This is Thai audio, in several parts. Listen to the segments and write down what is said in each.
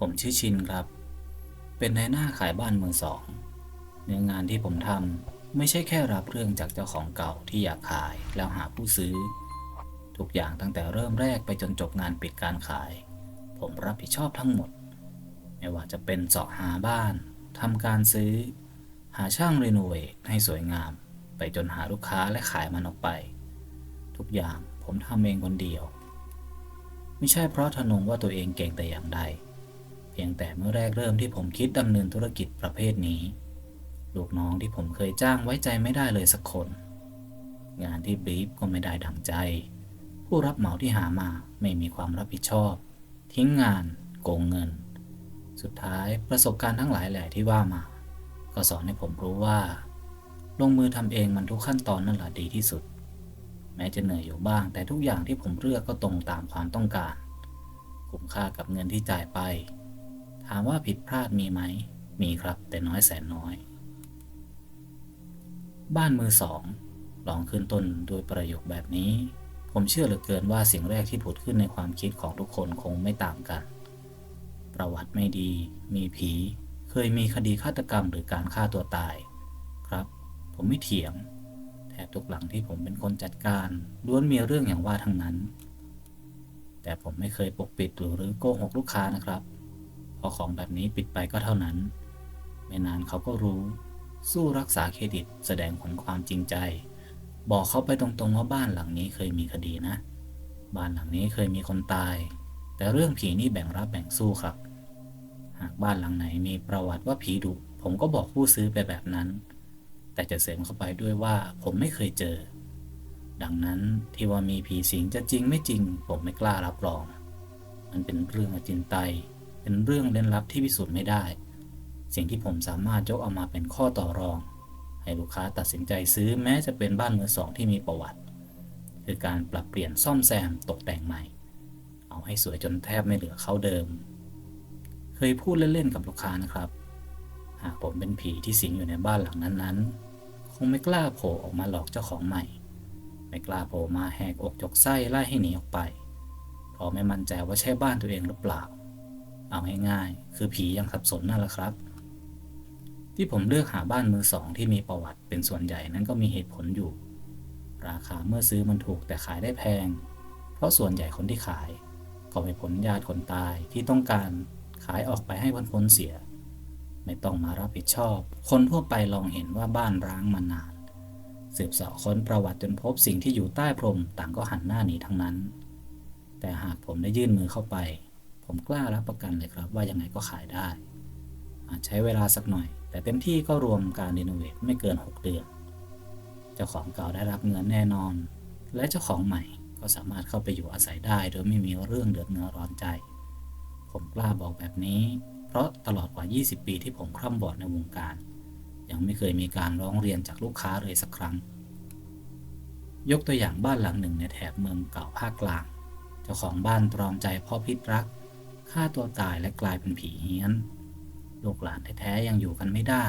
ผมชื่อชินครับ เป็นนายหน้าขายบ้านมือสองเนื้องานที่ผมทำไม่ใช่แค่รับเรื่องจากเจ้าของเก่าที่อยากขายแล้วหาผู้ซื้อ ทุกอย่างตั้งแต่เริ่มแรกไปจนจบงานปิดการขาย ผมรับผิดชอบทั้งหมด ไม่ว่าจะเป็นเสาะหาบ้านทำการซื้อ หาช่างรีโนเวทให้สวยงาม ไปจนหาลูกค้าและขายมันออกไป ทุกอย่างผมทำเองคนเดียว ไม่ใช่เพราะทะนงว่าตัวเองเก่งแต่อย่างใด พียงแต่เมื่อแรกเริ่มที่ผมคิดดำเนินธุรกิจประเภทนี้ ลูกน้องที่ผมเคยจ้างไว้ใจไม่ได้เลยสักคน งานที่บีฟก็ไม่ได้ดังใจ ผู้รับเหมาที่หามาไม่มีความรับผิดชอบ ทิ้งงาน โกงเงิน สุดท้ายประสบการณ์ทั้งหลายแหล่ที่ว่ามา ก็สอนให้ผมรู้ว่า ลงมือทำเองมันทุกขั้นตอนนั่นแหละดีที่สุด แม้จะเหนื่อยอยู่บ้าง แต่ทุกอย่างที่ผมเลือกก็ตรงตามความต้องการ คุ้มค่ากับเงินที่จ่ายไป ถามว่าผิดพลาดมีไหม มีครับแต่น้อยแสนน้อย บ้านมือสอง ลองขึ้นต้นด้วยประโยคแบบนี้ ผมเชื่อเหลือเกินว่าสิ่งแรกที่ผุดขึ้นในความคิดของทุกคนคงไม่ต่างกัน ประวัติไม่ดี มีผี เคยมีคดีฆาตกรรมหรือการฆ่าตัวตาย ครับ ผมไม่เถียง แทบทุกหลังที่ผมเป็นคนจัดการล้วนมีเรื่องอย่างว่าทั้งนั้น แต่ผมไม่เคยปกปิดหรือโกหกลูกค้านะครับ พราะของแบบนี้ปิดไปก็เท่านั้น ไม่นานเขาก็รู้ สู้รักษาเครดิตแสดงผลความจริงใจ บอกเขาไปตรงๆว่าบ้านหลังนี้เคยมีคดีนะ บ้านหลังนี้เคยมีคนตาย แต่เรื่องผีนี่แบ่งรับแบ่งสู้ครับ หากบ้านหลังไหนมีประวัติว่าผีดุผมก็บอกผู้ซื้อไปแบบนั้น แต่จะเสริมเข้าไปด้วยว่าผมไม่เคยเจอ ดังนั้นที่ว่ามีผีสิงจะจริงไม่จริง ผมไม่กล้ารับรอง มันเป็นเรื่องอจินไตย เป็นเรื่องเล่นลับที่พิสูจน์ไม่ได้ สิ่งที่ผมสามารถยกเอามาเป็นข้อต่อรอง ให้ลูกค้าตัดสินใจซื้อแม้จะเป็นบ้านมือสองที่มีประวัติ คือการปรับเปลี่ยนซ่อมแซมตกแต่งใหม่ เอาให้สวยจนแทบไม่เหลือเขาเดิม เคยพูดเล่นๆกับลูกค้านะครับ หากผมเป็นผีที่สิงอยู่ในบ้านหลังนั้นๆ คงไม่กล้าโผล่ออกมาหลอกเจ้าของใหม่ ไม่กล้าโผล่มาแหกอกจกไส้ไล่ให้หนีออกไป เพราะไม่มั่นใจว่าใช่บ้านตัวเองหรือเปล่า เอาง่ายๆคือผียังสับสนนั่นแหละครับ ที่ผมเลือกหาบ้านมือสองที่มีประวัติเป็นส่วนใหญ่นั้นก็มีเหตุผลอยู่ ราคาเมื่อซื้อมันถูกแต่ขายได้แพง เพราะส่วนใหญ่คนที่ขาย ก็เป็นผลญาติคนตายที่ต้องการขายออกไปให้พ้นพ้นเสีย ไม่ต้องมารับผิดชอบ คนทั่วไปลองเห็นว่าบ้านร้างมานาน สืบเสาะค้นประวัติจนพบสิ่งที่อยู่ใต้พรมต่างก็หันหน้าหนีทั้งนั้น แต่หากผมได้ยื่นมือเข้าไป ผมกล้ารับประกันเลยครับ ว่ายังไงก็ขายได้ อาจใช้เวลาสักหน่อย แต่เต็มที่ก็รวมการรีโนเวทไม่เกิน 6 เดือน เจ้าของเก่าได้รับเงินแน่นอน และเจ้าของใหม่ก็สามารถเข้าไปอยู่อาศัยได้ โดยไม่มีเรื่องเดือดเนื้อร้อนใจ ผมกล้าบอกแบบนี้ เพราะตลอดกว่า 20 ปีที่ผมคร่ำบอดในวงการ ยังไม่เคยมีการร้องเรียนจากลูกค้าเลยสักครั้ง ยกตัวอย่างบ้านหลังหนึ่งในแถบเมืองเก่าภาคกลาง เจ้าของบ้านตรอมใจพ่อพิษรัก ฆ่าตัวตายและกลายเป็นผีเฮี้ยน ลูกหลานแท้ๆยังอยู่กันไม่ได้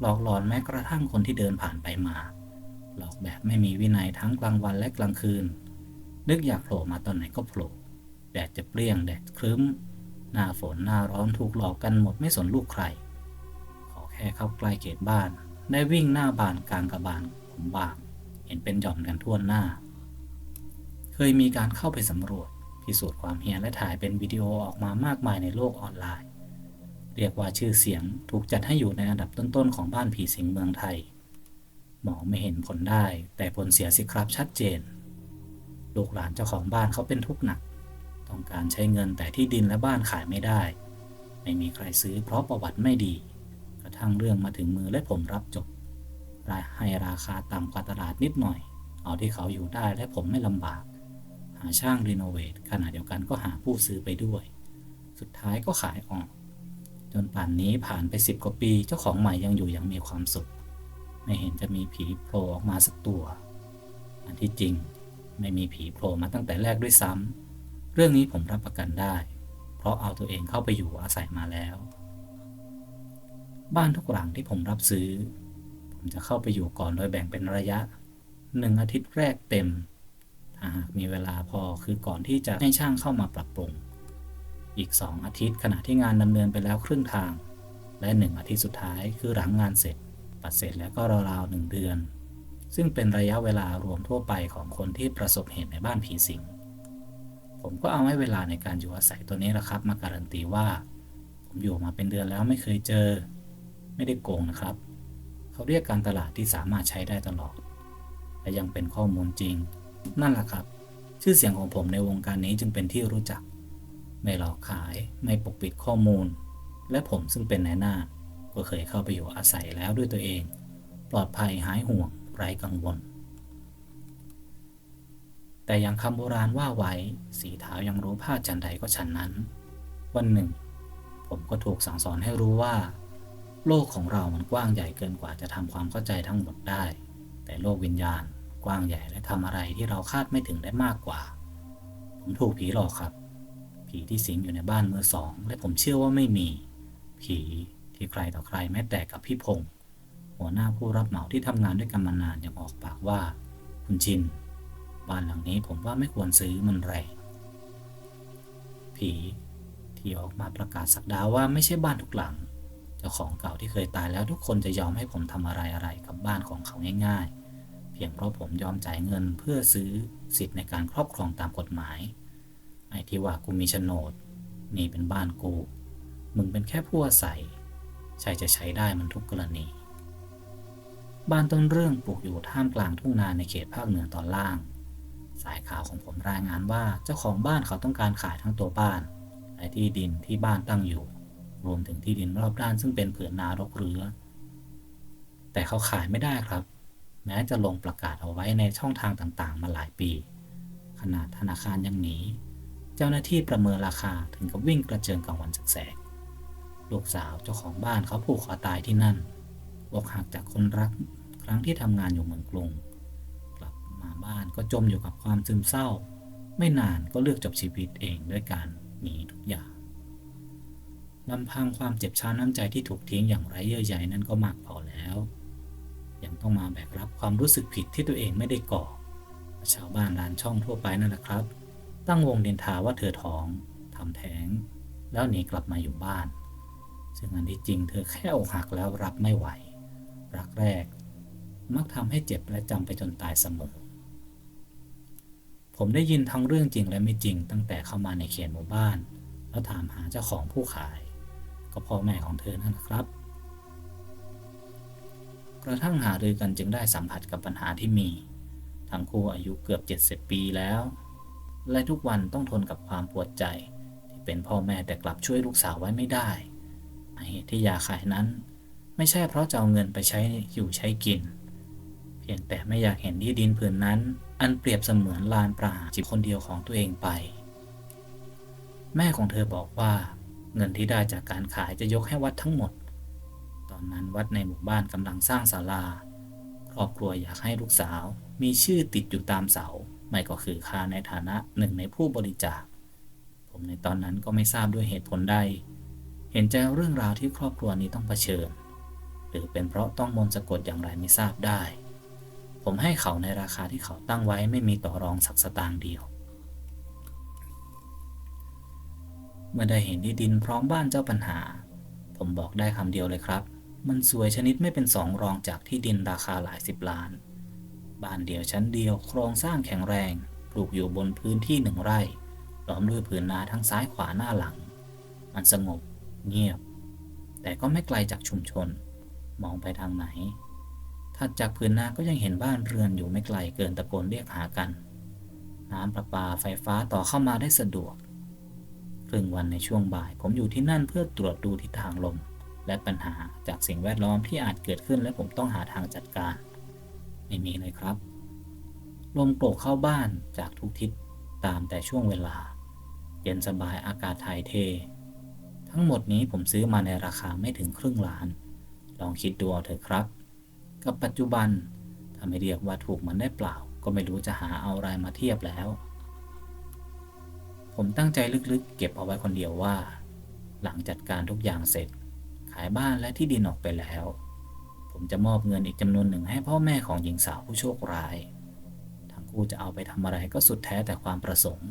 หลอกหลอนแม้กระทั่งคนที่เดินผ่านไปมา หลอกแบบไม่มีวินัยทั้งกลางวันและกลางคืน นึกอยากโผล่มาตอนไหนก็โผล่แดดจะเปรี้ยงแดดครึ้ม หน้าฝนหน้าร้อนถูกหลอกกันหมดไม่สนลูกใคร ขอแค่เข้าใกล้เขตบ้าน ได้วิ่งหน้าบานกลางกระบาลผมบาง เห็นเป็นหย่อมกันทั่วหน้า เคยมีการเข้าไปสำรวจ พิสูจน์ความเฮี้ยนและถ่ายเป็นวิดีโอออกมามากมายในโลกออนไลน์ เรียกว่าชื่อเสียงถูกจัดให้อยู่ในอันดับต้นๆของบ้านผีสิงเมืองไทย หมอไม่เห็นผลได้ แต่ผลเสียสิครับชัดเจน ลูกหลานเจ้าของบ้านเขาเป็นทุกข์หนัก ต้องการใช้เงินแต่ที่ดินและบ้านขายไม่ได้ ไม่มีใครซื้อเพราะประวัติไม่ดี กระทั่งเรื่องมาถึงมือและผมรับจบรายให้ราคาต่ำกว่าตลาดนิดหน่อย เอาที่เขาอยู่ได้และผมไม่ลำบากาช่างรีโนเวทขณะเดียวกันก็หาผู้ซื้อไปด้วย สุดท้ายก็ขายออก จนป่านนี้ผ่านไปสิบกว่าปีเจ้าของใหม่ยังอยู่อย่างมีความสุข ไม่เห็นจะมีผีโผล่ออกมาสักตัว อันที่จริงไม่มีผีโผล่มาตั้งแต่แรกด้วยซ้ำเรื่องนี้ผมรับประกันได้ เพราะเอาตัวเองเข้าไปอยู่อาศัยมาแล้ว บ้านทุกหลังที่ผมรับซื้อ ผมจะเข้าไปอยู่ก่อนโดยแบ่งเป็นระยะหนึ่งอาทิตย์แรกเต็ม มีเวลาพอคือก่อนที่จะให้ช่างเข้ามาปรับปรุง อีกสองอาทิตย์ขณะที่งานดำเนินไปแล้วครึ่งทาง และหนึ่งอาทิตย์สุดท้ายคือหลังงานเสร็จ ปัดเสร็จแล้วก็ราวๆหนึ่งเดือน ซึ่งเป็นระยะเวลารวมทั่วไปของคนที่ประสบเหตุในบ้านผีสิงผมก็เอาให้เวลาในการอยู่อาศัยตัวนี้แหละครับ มาการันตีว่า ผมอยู่มาเป็นเดือนแล้วไม่เคยเจอ ไม่ได้โกงนะครับ เขาเรียกการตลาดที่สามารถใช้ได้ตลอด และยังเป็นข้อมูลจริง นั่นแหละครับ ชื่อเสียงของผมในวงการนี้จึงเป็นที่รู้จัก ไม่หลอกขายไม่ปกปิดข้อมูล และผมซึ่งเป็นนายหน้า ก็เคยเข้าไปอยู่อาศัยแล้วด้วยตัวเอง ปลอดภัยหายห่วงไร้กังวล แต่อย่างคำโบราณว่าไว้สีเท้ายังรู้ผ้าจันใดก็ฉันนั้น วันหนึ่ง ผมก็ถูกสั่งสอนให้รู้ว่า โลกของเรามันกว้างใหญ่เกินกว่าจะทำความเข้าใจทั้งหมดได้ แต่โลกวิญญาณ กว้างใหญ่และทำอะไรที่เราคาดไม่ถึงได้มากกว่า ผมถูกผีหลอกครับ ผีที่สิงอยู่ในบ้านมือสอง และผมเชื่อว่าไม่มี ผีที่ใครต่อใครแม้แต่กับพี่พงศ์หัวหน้าผู้รับเหมาที่ทำงานด้วยกันมานานยังออกปากว่า คุณชิน บ้านหลังนี้ผมว่าไม่ควรซื้อมันแรงผีที่ออกมาประกาศสักดาว่าไม่ใช่บ้านทุกหลัง เจ้าของเก่าที่เคยตายแล้วทุกคนจะยอมให้ผมทำอะไรอะไรกับบ้านของเขาง่าย ๆ เพียงเพราะผมยอมจ่ายเงินเพื่อซื้อสิทธิ์ในการครอบครองตามกฎหมาย ไอ้ที่ว่ากูมีโฉนด นี่เป็นบ้านกู มึงเป็นแค่ผู้อาศัย ใช่จะใช้ได้มันทุกกรณี บ้านต้นเรื่องปลูกอยู่ท่ามกลางทุ่งนาในเขตภาคเหนือตอนล่าง สายข่าวของผมรายงานว่าเจ้าของบ้านเขาต้องการขายทั้งตัวบ้านและที่ดินที่บ้านตั้งอยู่ รวมถึงที่ดินรอบด้านซึ่งเป็นผืนนารกเรือ แต่เขาขายไม่ได้ครับ แม้จะลงประกาศเอาไว้ในช่องทางต่างๆ มาหลายปี ขนาดธนาคารยังหนี เจ้าหน้าที่ประเมินราคาถึงกับวิ่งกระเจิงกลางวันแสกลูกสาวเจ้าของบ้านเขาผูกคอตายที่นั่นอกหักจากคนรักครั้งที่ทำงานอยู่เมืองกรุง กลับมาบ้านก็จมอยู่กับความซึมเศร้า ไม่นานก็เลือกจบชีวิตเองด้วยการหนีทุกอย่างลำพังความเจ็บช้ำน้ำใจที่ถูกทิ้งอย่างไร้เยื่อใยนั้นก็มากพอแล้ว ยังต้องมาแบกรับความรู้สึกผิดที่ตัวเองไม่ได้ก่อ ชาวบ้านร้านช่องทั่วไปนั่นแหละครับ ตั้งวงเดินทาว่าเธอท้องทำแท้ง แล้วหนีกลับมาอยู่บ้าน ซึ่งอันที่จริงเธอแค่อกหักแล้วรับไม่ไหว รักแรก มักทำให้เจ็บและจำไปจนตายเสมอ ผมได้ยินทั้งเรื่องจริงและไม่จริงตั้งแต่เข้ามาในเขตหมู่บ้าน แล้วถามหาเจ้าของผู้ขาย ก็พ่อแม่ของเธอนั่นแหละครับ กระทั่งหารือกันจึงได้สัมผัสกับปัญหาที่มี ทั้งคู่อายุเกือบ 70 ปีแล้ว และทุกวันต้องทนกับความปวดใจ ที่เป็นพ่อแม่แต่กลับช่วยลูกสาวไว้ไม่ได้เหตุที่ยาขายนั้น ไม่ใช่เพราะจะเอาเงินไปใช้อยู่ใช้กิน เพียงแต่ไม่อยากเห็นที่ดินผืนนั้น อันเปรียบเสมือนลานปราจิตคนเดียวของตัวเองไป แม่ของเธอบอกว่า เงินที่ได้จากการขายจะยกให้วัดทั้งหมด นนั้นวัดในหมู่บ้านกำลังสร้างศาลา ครอบครัวอยากให้ลูกสาว มีชื่อติดอยู่ตามเสา ไม่ก็คือคาในฐานะหนึ่งในผู้บริจาค ผมในตอนนั้นก็ไม่ทราบด้วยเหตุผลใด เห็นใจเรื่องราวที่ครอบครัวนี้ต้องเผชิญ หรือเป็นเพราะต้องมนต์สะกดอย่างไรไม่ทราบได้ ผมให้เขาในราคาที่เขาตั้งไว้ไม่มีต่อรองสักสตางค์เดียวเมื่อได้เห็นที่ดินพร้อมบ้านเจ้าปัญหา ผมบอกได้คำเดียวเลยครับ มันสวยชนิดไม่เป็นสองรองจากที่ดินราคาหลายสิบล้าน บ้านเดียวชั้นเดียวโครงสร้างแข็งแรง ปลูกอยู่บนพื้นที่หนึ่งไร่ ล้อมด้วยผืนนาทั้งซ้ายขวาหน้าหลัง มันสงบ เงียบ แต่ก็ไม่ไกลจากชุมชน มองไปทางไหน ถัดจากผืนนาก็ยังเห็นบ้านเรือนอยู่ไม่ไกลเกินตะโกนเรียกหากัน น้ำประปาไฟฟ้าต่อเข้ามาได้สะดวก ครึ่งวันในช่วงบ่ายผมอยู่ที่นั่นเพื่อตรวจดูทิศทางลม และปัญหาจากสิ่งแวดล้อมที่อาจเกิดขึ้นและผมต้องหาทางจัดการ ไม่มีเลยครับ ลมโกรกเข้าบ้านจากทุกทิศตามแต่ช่วงเวลา เย็นสบายอากาศถ่ายเท ทั้งหมดนี้ผมซื้อมาในราคาไม่ถึงครึ่งล้าน ลองคิดดูเอาเถอะครับ กับปัจจุบันถ้าไม่เรียกว่าถูกมันได้เปล่า ก็ไม่รู้จะหาเอาอะไรมาเทียบแล้ว ผมตั้งใจลึกๆ เก็บเอาไว้คนเดียวว่า หลังจัดการทุกอย่างเสร็จ ขายบ้านและที่ดินออกไปแล้ว ผมจะมอบเงินอีกจำนวนหนึ่งให้พ่อแม่ของหญิงสาวผู้โชคร้าย ทั้งคู่จะเอาไปทำอะไรก็สุดแท้แต่ความประสงค์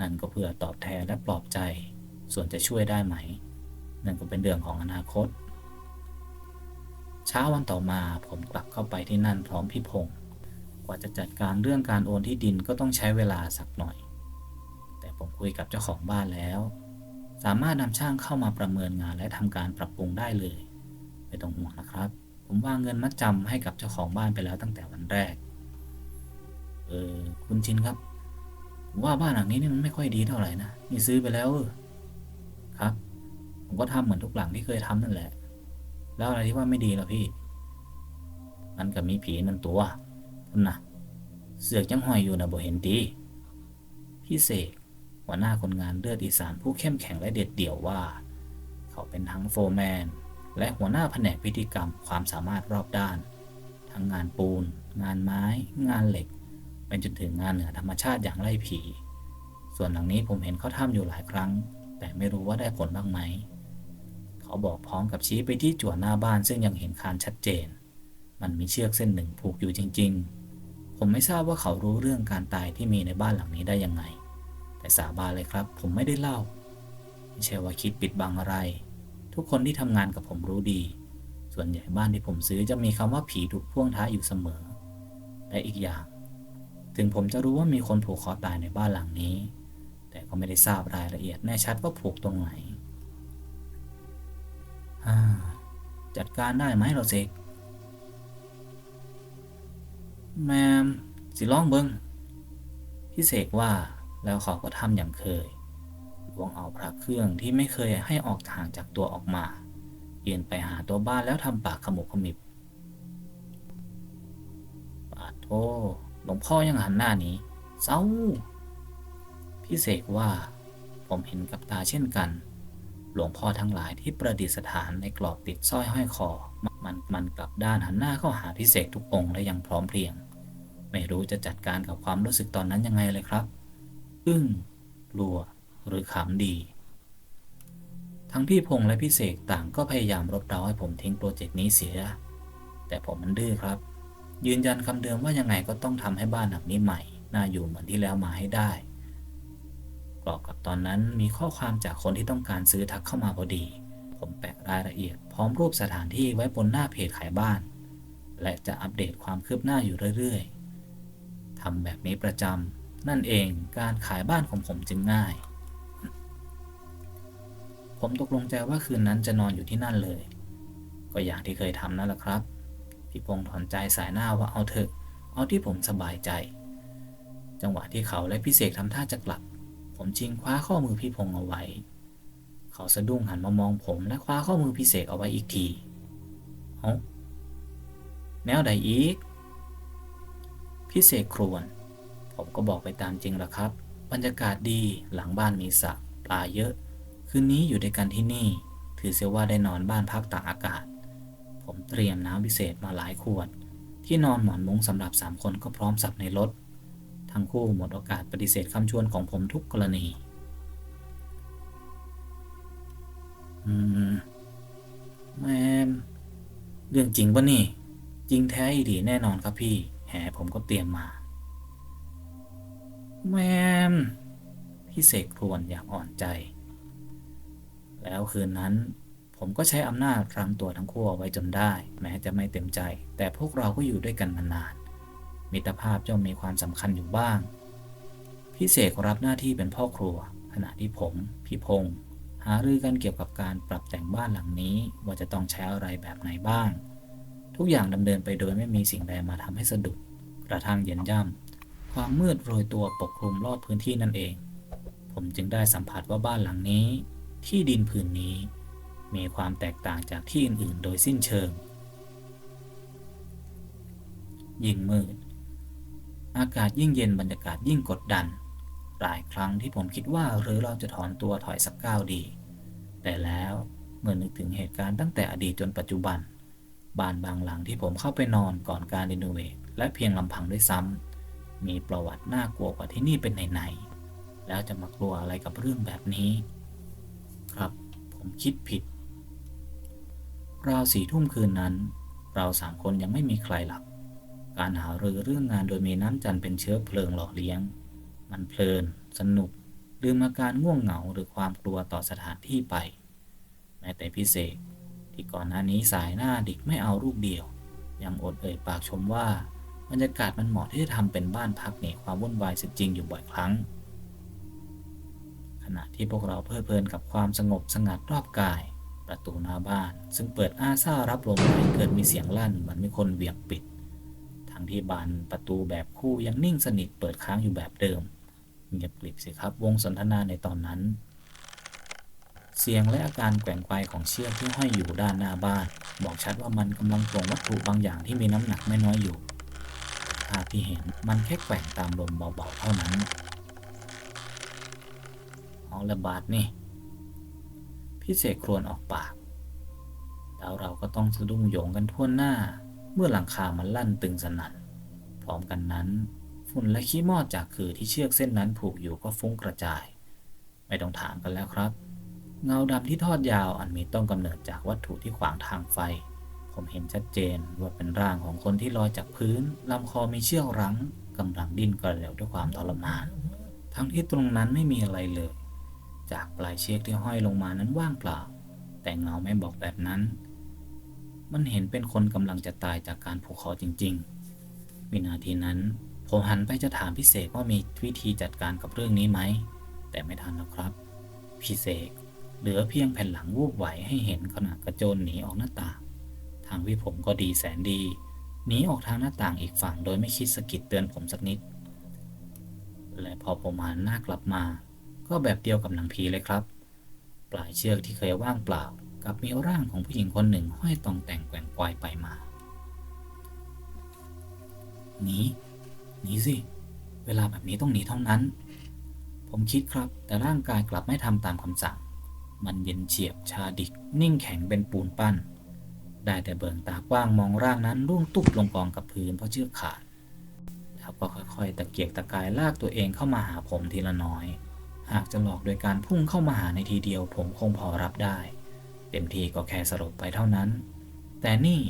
นั่นก็เพื่อตอบแทนและปลอบใจ ส่วนจะช่วยได้ไหม นั่นก็เป็นเรื่องของอนาคต เช้าวันต่อมาผมกลับเข้าไปที่นั่นพร้อมพี่พงศ์กว่าจะจัดการเรื่องการโอนที่ดินก็ต้องใช้เวลาสักหน่อย แต่ผมคุยกับเจ้าของบ้านแล้ว สามารถนำช่างเข้ามาประเมินงานและทำการปรับปรุงได้เลย ไม่ต้องห่วงนะครับ ผมวางเงินมัดจำให้กับเจ้าของบ้านไปแล้วตั้งแต่วันแรก เออคุณชินครับผมว่าบ้านหลังนี้นี่มันไม่ค่อยดีเท่าไหร่นะนี่ซื้อไปแล้วครับ ผมก็ทำเหมือนทุกหลังที่เคยทำนั่นแหละ แล้วอะไรที่ว่าไม่ดีล่ะพี่ มันก็มีผีนั่นตัวคุณนะเสือกยังห้อยอยู่นะบ่เห็นดีพี่เสก หัวหน้าคนงานเลือดอีสานผู้เข้มแข็งและเด็ดเดี่ยวว่า เขาเป็นทั้งโฟร์แมน และหัวหน้าแผนกพิธีกรรมความสามารถรอบด้าน ทั้งงานปูน งานไม้ งานเหล็ก เป็นจนถึงงานเหนือธรรมชาติอย่างไล่ผี ส่วนหลังนี้ผมเห็นเขาทำอยู่หลายครั้ง แต่ไม่รู้ว่าได้ผลบ้างไหม เขาบอกพร้อมกับชี้ไปที่จั่วหน้าบ้านซึ่งยังเห็นคานชัดเจน มันมีเชือกเส้นหนึ่งผูกอยู่จริง ๆ ผมไม่ทราบว่าเขารู้เรื่องการตายที่มีในบ้านหลังนี้ได้ยังไง แต่สาบานเลยครับ ผมไม่ได้เล่า ไม่ใช่ว่าคิดปิดบังอะไร ทุกคนที่ทำงานกับผมรู้ดี ส่วนใหญ่บ้านที่ผมซื้อจะมีคำว่าผีถูกพ่วงท้ายอยู่เสมอ และอีกอย่าง ถึงผมจะรู้ว่ามีคนผูกคอตายในบ้านหลังนี้ แต่ก็ไม่ได้ทราบรายละเอียดแน่ชัดว่าผูกตรงไหนจัดการได้ไหมเราเซกแมมสิลองเบิงพี่เสกว่า แล้วเขาก็ทำอย่างเคยล้วงเอาพระเครื่องที่ไม่เคยให้ออกทางจากตัวออกมาเยืนไปหาตัวบ้านแล้วทำปากขมุบขมิบปาโทหลวงพ่อยังหันหน้านี้เศร้า พี่เสกว่า ผมเห็นกับตาเช่นกัน หลวงพ่อทั้งหลายที่ประดิษฐานในกรอบติดสร้อยห้อยคอ มันมันกลับด้านหันหน้าเข้าหาพี่เสกทุกองและยังพร้อมเพรียง ไม่รู้จะจัดการกับความรู้สึกตอนนั้นยังไงเลยครับ อึ้งกลัวหรือขำดี ทั้งพี่พงษ์และพี่เสกต่างก็พยายามรบเร้าให้ผมทิ้งโปรเจกต์นี้เสีย แต่ผมมันดื้อครับ ยืนยันคำเดิมว่ายังไงก็ต้องทำให้บ้านหลังนี้ใหม่ น่าอยู่เหมือนที่แล้วมาให้ได้กรอบกับตอนนั้นมีข้อความจากคนที่ต้องการซื้อทักเข้ามาพอดี ผมแปะรายละเอียด พร้อมรูปสถานที่ไว้บนหน้าเพจขายบ้าน และจะอัปเดตความคืบหน้าอยู่เรื่อยๆทำแบบนี้ประจำ นั่นเองการขายบ้านของผมจึงง่าย ผมตกลงใจว่าคืนนั้นจะนอนอยู่ที่นั่นเลย ก็อย่างที่เคยทำนั่นแหละครับ พี่พงษ์ถอนใจสายหน้าว่าเอาเถอะ เอาที่ผมสบายใจ จังหวะที่เขาและพี่เสกทำท่าจะกลับ ผมชิงคว้าข้อมือพี่พงษ์เอาไว้ เขาสะดุ้งหันมามองผมและคว้าข้อมือพี่เสกเอาไว้อีกทีเอาแนวใดอีก พี่เสกครวน ผมก็บอกไปตามจริงละครับ บรรยากาศดีหลังบ้านมีสระปลาเยอะ คืนนี้อยู่ด้วยกันที่นี่ ถือเสียว่าได้นอนบ้านพักตากอากาศ ผมเตรียมน้ำพิเศษมาหลายขวด ที่นอนหมอนมุ้งสำหรับสามคนก็พร้อมสับในรถทั้งคู่หมดโอกาสปฏิเสธคำชวนของผมทุกกรณี อืมแม่เรื่องจริงปะนี่ จริงแท้อีดีแน่นอนครับพี่ แหผมก็เตรียมมา แม่มพี่เสกครวญอย่างอ่อนใจ แล้วคืนนั้น ผมก็ใช้อำนาจรังตัวทั้งคู่เอาไว้จนได้ แม้จะไม่เต็มใจ แต่พวกเราก็อยู่ด้วยกันมานาน มิตรภาพย่อมมีความสำคัญอยู่บ้าง พี่เสกรับหน้าที่เป็นพ่อครัว ขณะที่ผม พี่พงษ์หารือกันเกี่ยวกับการปรับแต่งบ้านหลังนี้ ว่าจะต้องใช้อะไรแบบไหนบ้าง ทุกอย่างดำเนินไปโดยไม่มีสิ่งใดมาทำให้สะดุดกระทั่งเย็นย่ำ ความมืดโรยตัวปกคลุมรอบพื้นที่นั่นเอง ผมจึงได้สัมผัสว่าบ้านหลังนี้ ที่ดินผืนนี้ มีความแตกต่างจากที่อื่นๆ โดยสิ้นเชิง ยิ่งมืด อากาศยิ่งเย็นบรรยากาศยิ่งกดดัน หลายครั้งที่ผมคิดว่าหรือเราจะถอนตัวถอยสักก้าวดี แต่แล้วเมื่อนึกถึงเหตุการณ์ตั้งแต่อดีตจนปัจจุบัน บ้านบางหลังที่ผมเข้าไปนอนก่อนการรีโนเวทและเพียงลำพังด้วยซ้ำ มีประวัติน่ากลัวกว่าที่นี่เป็นไหนๆแล้วจะมากลัวอะไรกับเรื่องแบบนี้ ครับผมคิดผิด ราวสี่ทุ่มคืนนั้น เราสามคนยังไม่มีใครหลับ การหารือเรื่องงานโดยมีน้ำจันทร์เป็นเชื้อเพลิงหล่อเลี้ยง มันเพลิน สนุกลืมอาการง่วงเหงาหรือความกลัวต่อสถานที่ไปแม้แต่พิเศษที่ก่อนหน้านี้สายหน้าดิกไม่เอารูปเดียว ยังอดเอ่ยปากชมว่า บรรยากาศมันเหมาะที่จะทำเป็นบ้านพักหนีความวุ่นวายเสียจริงอยู่บ่อยครั้ง ขณะที่พวกเราเพลิดเพลินกับความสงบสงัดรอบกาย ประตูหน้าบ้าน ซึ่งเปิดอ้าซ่ารับลมไว้เกิดมีเสียงลั่นเหมือนมีคนเวียงปิด ทั้งที่บานประตูแบบคู่ยังนิ่งสนิทเปิดค้างอยู่แบบเดิมเงียบกริบสิครับวงสนทนาในตอนนั้น เสียงและอาการแกว่งไกวของเชือกที่ห้อยอยู่ด้านหน้าบ้าน บอกชัดว่ามันกำลังปลงวัตถุบางอย่างที่มีน้ำหนักไม่น้อยอยู่าพที่เห็นมันแค่แกว่งตามลมเบาๆเท่านั้นเอาละบาทนี่พี่เสกครวญออกปาก แล้วเราก็ต้องสะดุ้งโยงกันทั่วหน้า เมื่อหลังคามันลั่นตึงสนั่น พร้อมกันนั้น ฝุ่นและขี้มอดจากคือที่เชือกเส้นนั้นผูกอยู่ก็ฟุ้งกระจาย ไม่ต้องถามกันแล้วครับ เงาดำที่ทอดยาวอันมีต้นกำเนิดจากวัตถุที่ขวางทางไฟ ผมเห็นชัดเจนว่าเป็นร่างของคนที่ลอยจากพื้นลำคอมีเชือกรั้งกำลังดิ้นกระเดวด้วยความทรมาน ทั้งที่ตรงนั้นไม่มีอะไรเลย จากปลายเชือกที่ห้อยลงมานั้นว่างเปล่า แต่เงาไม่บอกแบบนั้น มันเห็นเป็นคนกำลังจะตายจากการผูกคอจริง ๆ วินาทีนั้นผมหันไปจะถามพี่เสกว่ามีวิธีจัดการกับเรื่องนี้ไหม แต่ไม่ทันแล้วครับ พี่เสกเหลือเพียงแผ่นหลังวูบไหวให้เห็นขณะกระโจนหนีออกหน้าต่าง ทางวิผมก็ดีแสนดีหนีออกทางหน้าต่างอีกฝั่งโดยไม่คิดสะกิดเตือนผมสักนิด และพอผมหันหน้ากลับมา ก็แบบเดียวกับหนังผีเลยครับ ปลายเชือกที่เคยว่างเปล่า กับมีร่างของผู้หญิงคนหนึ่งห้อยตองแต่งแกว่งไกวไปมาหนีหนีสิ เวลาแบบนี้ต้องหนีเท่านั้น ผมคิดครับ แต่ร่างกายกลับไม่ทำตามคำสั่ง มันเย็นเฉียบชาดิก นิ่งแข็งเป็นปูนปั้น ได้แต่เบิ่งตากว้างมองร่างนั้นร่วงตุ๊บลงกองกับพื้นเพราะเชือกขาด แล้วก็ค่อยๆตะเกียกตะกายลากตัวเองเข้ามาหาผมทีละน้อย หากจะหลอกโดยการพุ่งเข้ามาหาในทีเดียวผมคงพอรับได้ เต็มทีก็แค่สลบไปเท่านั้น แต่นี่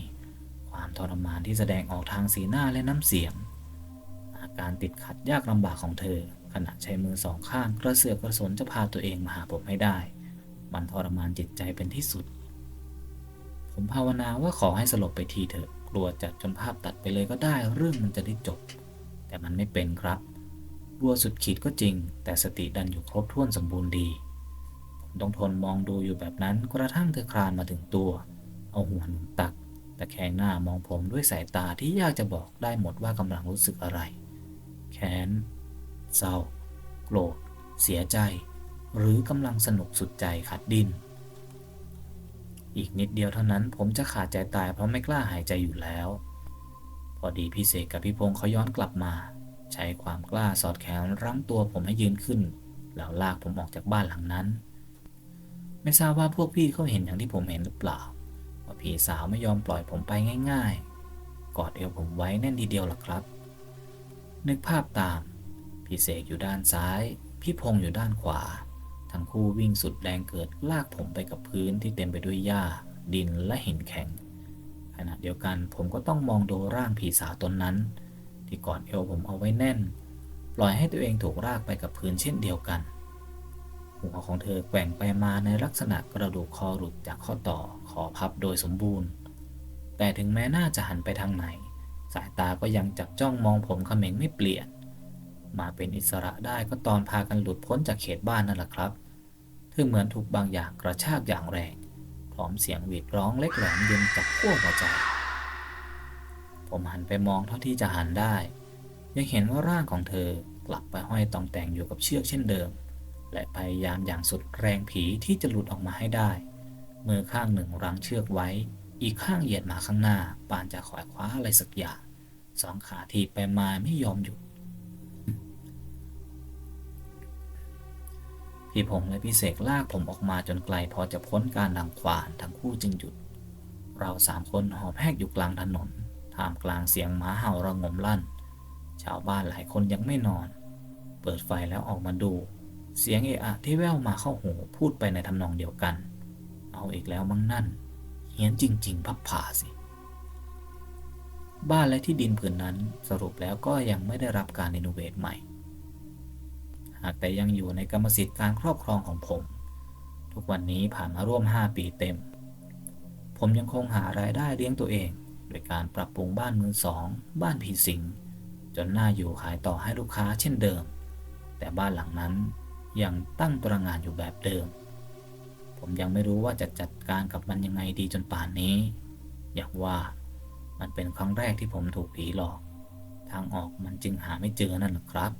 ความทรมานที่แสดงออกทางสีหน้าและน้ำเสียง อาการติดขัดยากลำบากของเธอ ขณะใช้มือสองข้างกระเสือกกระสนจะพาตัวเองมาหาผมให้ได้ มันทรมานจิตใจเป็นที่สุด ผมภาวนาว่าขอให้สลบไปทีเถอะ กลัวจัดจนภาพตัดไปเลยก็ได้เรื่องมันจะได้จบ แต่มันไม่เป็นครับกลัวสุดขีดก็จริง แต่สติดันอยู่ครบถ้วนสมบูรณ์ดี ผมต้องทนมองดูอยู่แบบนั้นกระทั่งเธอคลานมาถึงตัว เอาหัวหนุนตักแต่แคงหน้ามองผมด้วยสายตาที่ยากจะบอกได้หมดว่ากำลังรู้สึกอะไร แค้นเศร้า โกรธ เสียใจ หรือกำลังสนุกสุดใจขัดดิน อีกนิดเดียวเท่านั้น ผมจะขาดใจตายเพราะไม่กล้าหายใจอยู่แล้ว พอดีพี่เสกกับพี่พงษ์เขาย้อนกลับมา ใช้ความกล้าสอดแขนรั้งตัวผมให้ยืนขึ้น แล้วลากผมออกจากบ้านหลังนั้น ไม่ทราบว่าพวกพี่เขาเห็นอย่างที่ผมเห็นหรือเปล่าว่าพี่สาวไม่ยอมปล่อยผมไปง่ายๆ กอดเอวผมไว้แน่นทีเดียวล่ะครับ นึกภาพตาม พี่เสกอยู่ด้านซ้าย พี่พงษ์อยู่ด้านขวา ทั้งคู่วิ่งสุดแรงเกิดลากผมไปกับพื้นที่เต็มไปด้วยหญ้า ดินและหินแข็ง ขณะเดียวกันผมก็ต้องมองดูร่างผีสาวตนนั้น ที่กอดเอวผมเอาไว้แน่น ปล่อยให้ตัวเองถูกลากไปกับพื้นเช่นเดียวกัน หัวของเธอแกว่งไปมาในลักษณะกระดูกคอหลุดจากข้อต่อคอพับโดยสมบูรณ์ แต่ถึงแม้หน้าจะหันไปทางไหน สายตาก็ยังจับจ้องมองผมเขม็งไม่เปลี่ยนมาเป็นอิสระได้ก็ตอนพากันหลุดพ้นจากเขตบ้านนั่นแหละครับ เธอเหมือนถูกบางอย่างกระชากอย่างแรง พร้อมเสียงหวีดร้องเล็กแหลมเย็นจับขั้วหัวใจ ผมหันไปมองเท่าที่จะหันได้ ยังเห็นว่าร่างของเธอกลับไปห้อยตองแต่งอยู่กับเชือกเช่นเดิม และพยายามอย่างสุดแรงผีที่จะหลุดออกมาให้ได้ มือข้างหนึ่งรั้งเชือกไว้ อีกข้างเหยียดมาข้างหน้า ปานจะขวายคว้าอะไรสักอย่าง สองขาทีไปมาไม่ยอมหยุด พี่พงษ์และพี่เสกลากผมออกมาจนไกลพอจะพ้นการดังควานทั้งคู่จึงหยุด เราสามคนหอบแหกอยู่กลางถนนท่ามกลางเสียงหมาเห่าระงมลั่น ชาวบ้านหลายคนยังไม่นอน เปิดไฟแล้วออกมาดู เสียงเอะอะที่แว่วมาเข้าหูพูดไปในทำนองเดียวกัน เอาอีกแล้วมั้งนั่นเฮี้ยนจริง ๆ พับผ่าสิ บ้านและที่ดินผืนนั้นสรุปแล้วก็ยังไม่ได้รับการรีโนเวทใหม่ หากแต่ยังอยู่ในกรรมสิทธิ์การครอบครองของผม ทุกวันนี้ผ่านมาร่วม 5 ปีเต็ม ผมยังคงหารายได้เลี้ยงตัวเอง โดยการปรับปรุงบ้านมือสอง บ้านผีสิง จนหน่าอยู่ขายต่อให้ลูกค้าเช่นเดิม แต่บ้านหลังนั้นยังตั้งตระงานอยู่แบบเดิม ผมยังไม่รู้ว่าจะจัดการกับมันยังไงดีจนป่านนี้ อย่างว่ามันเป็นครั้งแรกที่ผมถูกผีหลอก ทางออกมันจึงหาไม่เจอนั่นแหละครับ